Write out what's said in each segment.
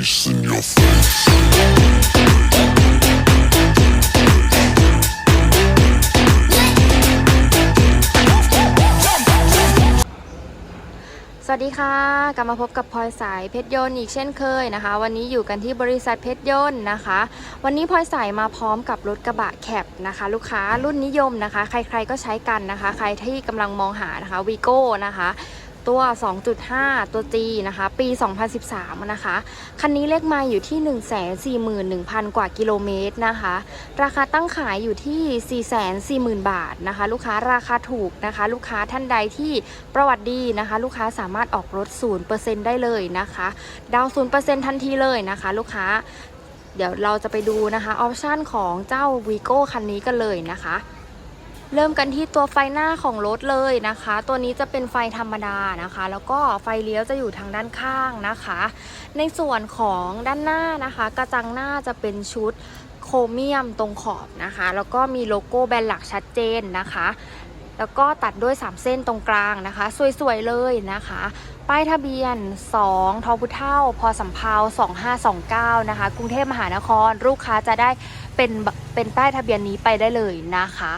bass in your face. สวัสดีค่ะ กลับมาพบกับพลอยสายเพชรยนต์อีกเช่นเคยนะคะ วันนี้อยู่กันที่บริษัทเพชรยนต์นะคะ วันนี้พลอยสายมาพร้อมกับรถกระบะแคปนะคะ ลูกค้ารุ่นนิยมนะคะ ใครๆก็ใช้กันนะคะ ใครที่กำลังมองหานะคะวีโก้นะคะ ตัว 2.5 ตัว G นะคะ ปี 2013 นะคะ คันนี้เลขไมาอยู่ที่ 141,000 กว่ากิโลเมตรนะคะ ราคาตั้งขายอยู่ที่ 440,000 บาทนะคะ ลูกค้าราคาถูกนะคะ ลูกค้าท่านใดที่ประวัติดีนะคะ ลูกค้าสามารถออกรถ 0%ได้เลยนะคะ ดาวน์0%ทันทีเลยนะคะ ลูกค้า เดี๋ยวเราจะไปดูนะคะ ออปชันของเจ้าวีโก้คันนี้กันเลยนะคะ เริ่มกันที่ตัวไฟหน้าของรถเลยนะคะ ตัวนี้จะเป็นไฟธรรมดานะคะ แล้วก็ไฟเลี้ยวจะอยู่ทางด้านข้างนะคะ ในส่วนของด้านหน้านะคะ กระจังหน้าจะเป็นชุดโครเมียมตรงขอบนะคะ แล้วก็มีโลโก้แบรนด์หลักชัดเจนนะคะ แล้วก็ตัดด้วย 3 เส้นตรงกลางนะคะ สวยๆเลยนะคะ ป้ายทะเบียน 2ทอพุเท่า พอสำเภาว2529 นะคะ กรุงเทพมหานคร ลูกค้าจะได้เป็นเป็นป้ายทะเบียนนี้ไปได้เลยนะคะ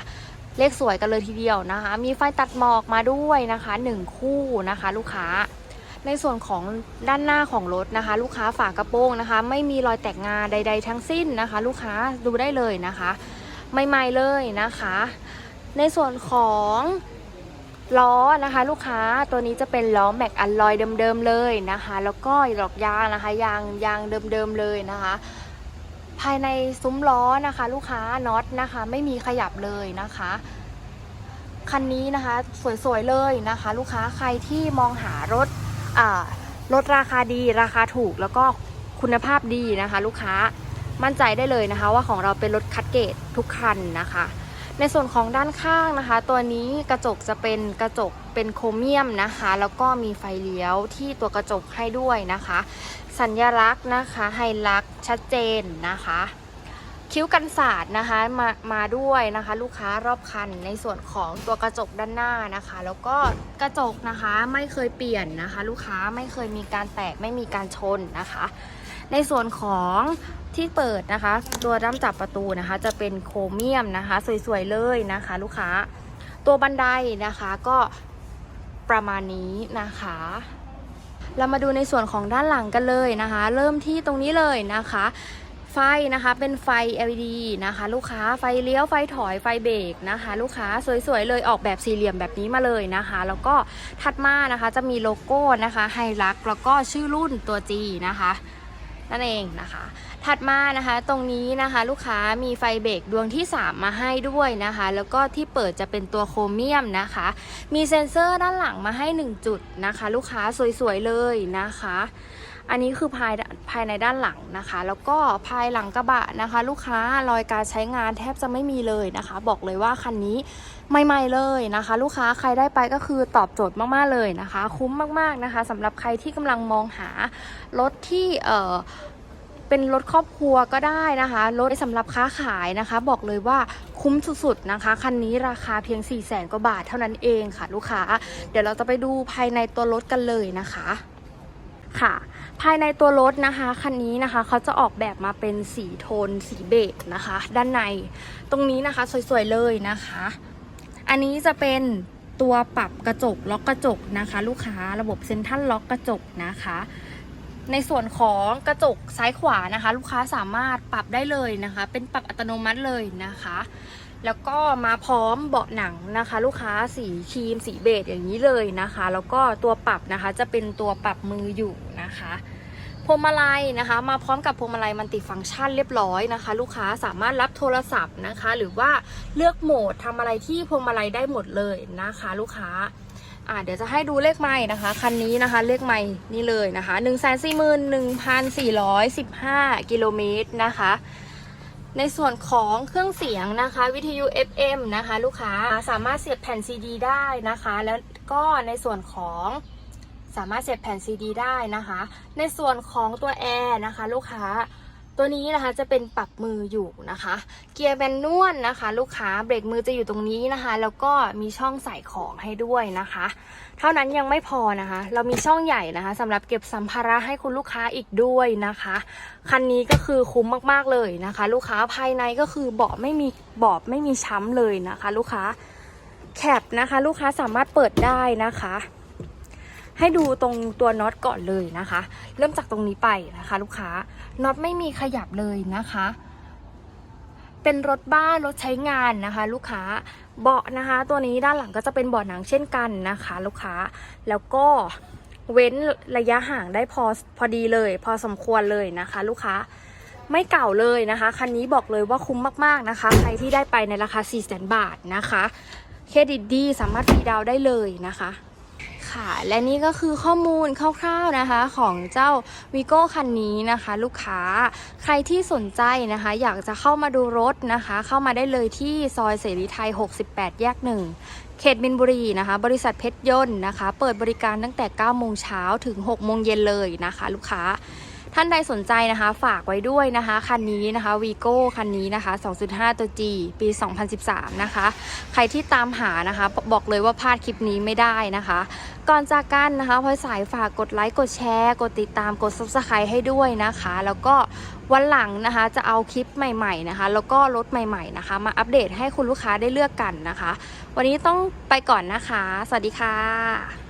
เลขสวยกันเลยทีเดียวนะคะ มีไฟตัดหมอกมาด้วยนะคะ 1 คู่นะคะ ลูกค้า ในส่วนของด้านหน้าของรถนะคะ ลูกค้าฝากระโปรงนะคะ ไม่มีรอยแตกงาใด ๆ ทั้งสิ้นนะคะ ลูกค้าดูได้เลยนะคะใหม่ๆเลยนะคะ ในส่วนของล้อนะคะ ลูกค้าตัวนี้จะเป็นล้อแม็กอัลลอยเดิมๆเลยนะคะ แล้วก็ดอกยางนะคะยางยางเดิมๆเลยนะคะ ภายในซุ้มล้อนะคะ ลูกค้าน็อตนะคะ ไม่มีขยับเลยนะคะคันนี้นะคะสวยๆเลยนะคะ ลูกค้าใครที่มองหารถรถราคาดีราคาถูกแล้วก็คุณภาพดีนะคะ ลูกค้ามั่นใจได้เลยนะคะ ว่าของเราเป็นรถคัดเกตทุกคันนะคะ ในส่วนของด้านข้างนะคะ ตัวนี้กระจกจะเป็นกระจกเป็นโครเมียมนะคะ แล้วก็มีไฟเลี้ยวที่ตัวกระจกให้ด้วยนะคะ สัญลักษณ์นะคะไฮลักษณ์ชัดเจนนะคะ คิ้วกันศาสตร์นะคะมามาด้วยนะคะ ลูกค้ารอบคันในส่วนของตัวกระจกด้านหน้านะคะ แล้วก็กระจกนะคะไม่เคยเปลี่ยนนะคะ ลูกค้าไม่เคยมีการแตกไม่มีการชนนะคะ ในส่วนของ ที่เปิดนะคะ ตัวด้ามจับประตูนะคะ จะเป็นโครเมียมนะคะ สวยๆเลยนะคะ ลูกค้า ตัวบันไดนะคะก็ประมาณนี้นะคะ เรามาดูในส่วนของด้านหลังกันเลยนะคะ เริ่มที่ตรงนี้เลยนะคะ ไฟนะคะเป็นไฟ LED นะคะ ลูกค้าไฟเลี้ยวไฟถอยไฟเบรกนะคะ ลูกค้าสวยๆเลยออกแบบสี่เหลี่ยมแบบนี้มาเลยนะคะ แล้วก็ถัดมานะคะจะมีโลโก้นะคะไฮลักแล้วก็ชื่อรุ่นตัว G นะคะ นั่นเองนะคะ ถัดมานะคะตรงนี้นะคะลูกค้ามีไฟเบรกดวงที่ 3 มาให้ด้วยนะคะ แล้วก็ที่เปิดจะเป็นตัวโครเมียมนะคะ มีเซ็นเซอร์ด้านหลังมาให้ 1 จุดนะคะ ลูกค้าสวยๆเลยนะคะ อันนี้คือภายภายในด้านหลังนะคะ แล้วก็ภายหลังกระบะนะคะ ลูกค้ารอยการใช้งานแทบจะไม่มีเลยนะคะ บอกเลยว่าคันนี้ใหม่ๆเลยนะคะ ลูกค้าใครได้ไปก็คือตอบโจทย์มากๆเลยนะคะ คุ้มมากๆนะคะสำหรับใครที่กำลังมองหารถที่เอ่อเป็นรถครอบครัวก็ได้นะคะ รถสำหรับค้าขายนะคะ บอกเลยว่าคุ้มสุดๆนะคะ คันนี้ราคาเพียง 4 0 0แสนกว่าบาทเท่านั้นเองค่ะ ลูกค้า เดี๋ยวเราจะไปดูภายในตัวรถกันเลยนะคะ ค่ะ ภายในตัวรถนะคะคันนี้นะคะเขาจะออกแบบมาเป็นสีโทนสีเบจนะคะ ด้านในตรงนี้นะคะสวยๆเลยนะคะ อันนี้จะเป็นตัวปรับกระจกล็อกกระจกนะคะ ลูกค้าระบบเซ็นทรัลล็อกกระจกนะคะ ในส่วนของกระจกซ้ายขวานะคะ ลูกค้าสามารถปรับได้เลยนะคะ เป็นปรับอัตโนมัติเลยนะคะ แล้วก็มาพร้อมเบาะหนังนะคะ ลูกค้าสีครีมสีเบจอย่างนี้เลยนะคะ แล้วก็ตัวปรับนะคะจะเป็นตัวปรับมืออยู่นะคะพวงมาลัยนะคะ มาพร้อมกับพวงมาลัยมันติฟังก์ชันเรียบร้อยนะคะ ลูกค้าสามารถรับโทรศัพท์นะคะ หรือว่าเลือกโหมดทำอะไรที่พวงมาลัยได้หมดเลยนะคะ ลูกค้า อ่าเดี๋ยวจะให้ดูเลขไม้นะคะ คันนี้นะคะ เลขไม้นี่เลยนะคะ1 4 1 4 1 5 กิโลเมตรนะคะ ในส่วนของเครื่องเสียงนะคะ วิทยุ FM นะคะ ลูกค้าสามารถเสียบแผ่นซีดีได้นะคะ แล้วก็ในส่วนของสามารถเสียบแผ่นซีดีได้นะคะ ในส่วนของตัวแอร์นะคะ ลูกค้า ตัวนี้นะคะจะเป็นปรับมืออยู่นะคะ เกียร์แมนนวลนะคะ ลูกค้าเบรกมือจะอยู่ตรงนี้นะคะ แล้วก็มีช่องใส่ของให้ด้วยนะคะ เท่านั้นยังไม่พอนะคะ เรามีช่องใหญ่นะคะสำหรับเก็บสัมภาระให้คุณลูกค้าอีกด้วยนะคะ คันนี้ก็คือคุ้มมากๆเลยนะคะ ลูกค้าภายในก็คือเบาะไม่มีเบาะไม่มีช้ำเลยนะคะ ลูกค้าแคปนะคะ ลูกค้าสามารถเปิดได้นะคะ ให้ดูตรงตัวน็อตก่อนเลยนะคะ เริ่มจากตรงนี้ไปนะคะ ลูกค้าน็อตไม่มีขยับเลยนะคะ เป็นรถบ้านรถใช้งานนะคะ ลูกค้าเบาะนะคะ ตัวนี้ด้านหลังก็จะเป็นเบาะหนังเช่นกันนะคะ ลูกค้าแล้วก็เว้นระยะห่างได้พอพอดีเลย พอสมควรเลยนะคะ ลูกค้าไม่เก่าเลยนะคะ คันนี้บอกเลยว่าคุ้มมากๆนะคะ ใครที่ได้ไปในราคา 4 0 0 0 0 0 บาทนะคะ เครดิตดีสามารถฟรีดาวน์ได้เลยนะคะ ค่ะ และนี่ก็คือข้อมูลคร่าวๆนะคะของเจ้าวีโก้คันนี้นะคะ ลูกค้าใครที่สนใจนะคะ อยากจะเข้ามาดูรถนะคะ เข้ามาได้เลยที่ซอยเสรีไทย 68 แยก1เขตมินบุรีนะคะ บริษัทเพชรยนต์นะคะ เปิดบริการตั้งแต่ 9 โมงเช้าถึง 6 โมงเย็นเลยนะคะ ลูกค้า ท่านใดสนใจนะคะ ฝากไว้ด้วยนะคะ คันนี้นะคะวีโก้คันนี้นะคะ 2.5 ตัว G ปี 2013 นะคะ ใครที่ตามหานะคะ บอกเลยว่าพลาดคลิปนี้ไม่ได้นะคะ ก่อนจากกันนะคะพลอยสายฝากกดไลค์ กดแชร์ กดติดตามกด subscribe ให้ด้วยนะคะ แล้วก็วันหลังนะคะจะเอาคลิปใหม่ๆนะคะ แล้วก็รถใหม่ๆนะคะ มาอัปเดตให้คุณลูกค้าได้เลือกกันนะคะ วันนี้ต้องไปก่อนนะคะ สวัสดีค่ะ